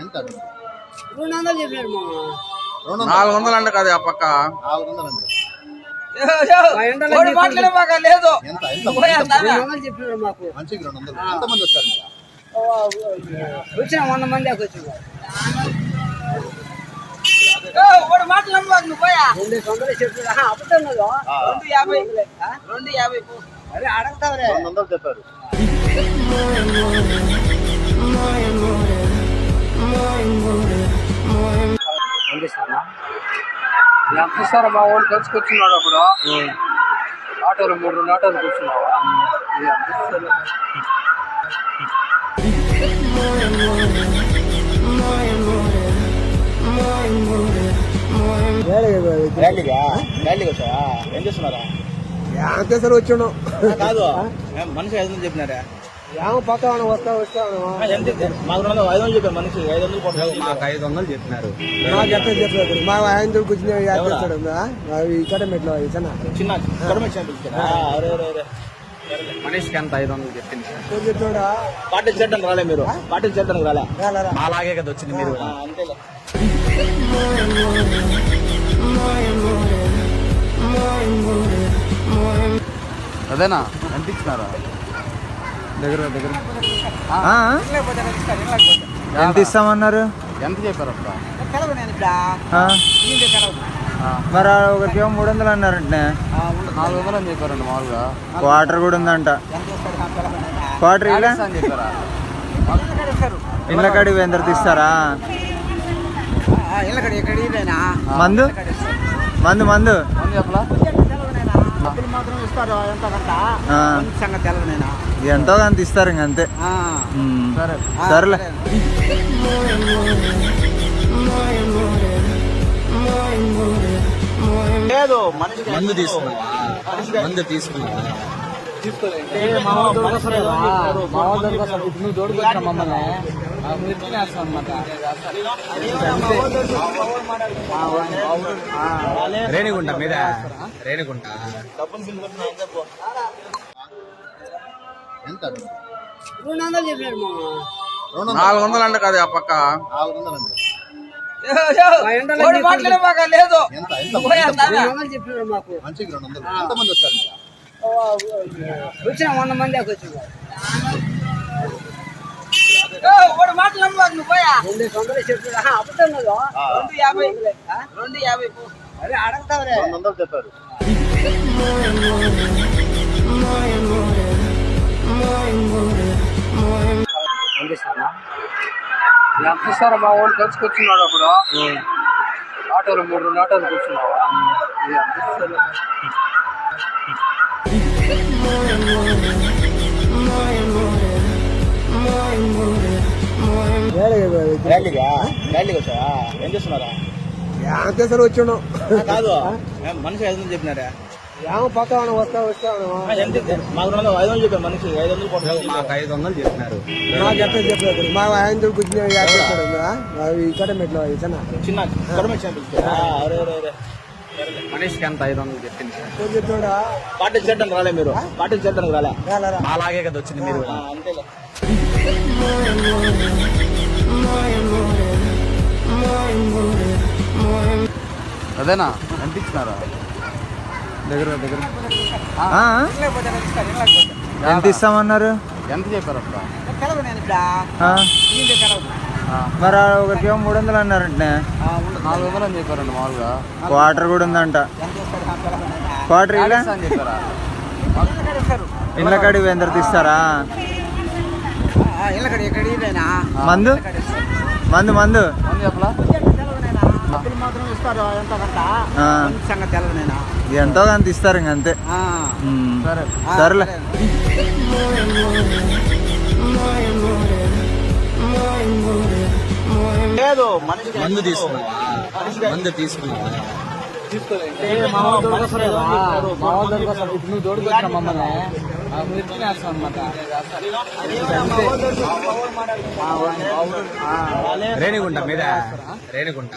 ఎంత? రెండు వందలు చెప్పాడు మామ. రెండు వందలు నాలుగు వందలు అంట కదా ఆ పక్క నాలుగు ఫైవ్ హండ్రెడ్ లేదు. ఎంత? ఎంత రెండు వందలు చెప్పాడు మాకు. మంచికి రెండు వందలు ఎంతమంది వచ్చారు? మీరు వచ్చిన వంద మంది రెండు వందలు చెప్పాడు. ఆహా, అబద్ధం లేదు. ఆ, రెండు యాభై. అరే అడగతావురే. రెండు వందలు చెప్పారు ఎంత ఇస్తారో మా వాళ్ళు ఖర్చుకొచ్చున్నాడు అప్పుడు. ఆటోలు మూడు రెండు ఆటోలు కూర్చున్నావా ఏం చేస్తున్నారా? సార్ వచ్చాను కాదు. మనిషి వందలు చెప్పినారా ఏమో పక్క వస్తా మాకు ఐదు వందలు మాకు చెప్పినారు. నాకు ఎట్లా చెప్పలేదు మా ఆయన కూర్చుని చేస్తాడు ఇక్కడ మెట్లో మనిషికి ఎంత ఐదు వందలు చెప్పింది రాలే మీరు. రాలే. అలాగే కదా వచ్చింది మీరు అదేనా? ఇచ్చినారా? దగ్గర దగ్గర. ఎంత ఇస్తామన్నారు? ఎంత చెప్పారు? మరి ఆ ఒకరికేమో మూడు వందలు అన్నారంటే నాలుగు వందలు అని చెప్పారండి మామూలుగా. క్వార్టర్ కూడా ఉందంట. క్వార్టర్ ఇలా అని చెప్పారా? ఇళ్ళ కాడికి ఎంత తీస్తారా మందు? మందు మందు. మంది చెప్పలా? మాత్రం ఇస్తారు ఎంత ఆ, సంగతి తెలవనేనా ఎంతో కొంత ఇస్తారు ఇంక అంతే. సరే. సరేలే. లేదు మందు తీసుకున్నా మందు తీసుకున్నా నువ్వు తోడుకొచ్చా మమ్మల్ని అనమాట రేణిగుంట మీద. రేణిగుంట. ఎంత? నాలుగు వందలు అంట కదా ఆ పక్క. నాలుగు లేదు. వందలు చెప్పాడు మాకు. మంచికి రెండు వందలు. ఎంతమంది వచ్చారు వచ్చిన వంద మంది దాకా వచ్చింది రెండు వందలు చెప్పాడు ఆహా, అబద్ధం లేదు ఆ, రెండు యాభై. అరే అడగతావురే. రెండు వందలు చెప్పారు. ఎంత మా వాళ్ళు ఖర్చుకొచ్చున్నాడు అప్పుడు. ఆటోలు మూడు రెండు ఆటోలు కూర్చున్నావా? ఏం చేస్తున్నారా? సార్ వచ్చాను. కాదు. మనిషి ఐదు వందలు చెప్పినారా? ఏమో పక్క వస్తా ఎంత మాకు రెండు వందలు ఐదు వందలు చెప్పారు మనిషి. ఐదు వందలు మాకు ఐదు వందలు చెప్పినారు. నాకు ఎట్లా చెప్పలేదు మా ఆయన కూర్చుని చేస్తాడు అవి ఇక్కడ మెట్లో ఇచ్చిన చిన్న? మనిషికి ఎంత ఐదు వందలు చెప్పింది చూడా పార్టీ చేయడానికి రాలే మీరు. పార్టీ చేయడానికి రాలే. అలాగే కదా వచ్చింది మీరు అదేనా? ఇచ్చినారా దగ్గర దగ్గర? ఎంత ఇస్తామన్నారు? ఎంత చెప్పారు ఆ? మరి ఆ ఒకరికేమో మూడు వందలు అన్నారంటే నాలుగు వందలు అని చెప్పారండి మామూలుగా. క్వార్టర్ కూడా ఉందంట. క్వార్టర్ ఇళ్ళ కాడికి ఎంత తీస్తారా? మందు? మందు మందు? ఎంత కొంత. ఇస్తారు ఇంక అంతే. ఉమ్. సరే. సరేలే. లేదు మందు తీసుకున్నా మందు తీసుకున్నా నువ్వు తోడుకొచ్చా మమ్మల్ని. మిర్చినేస్తాం అనమాట రేణిగుంట మీద. రేణిగుంట.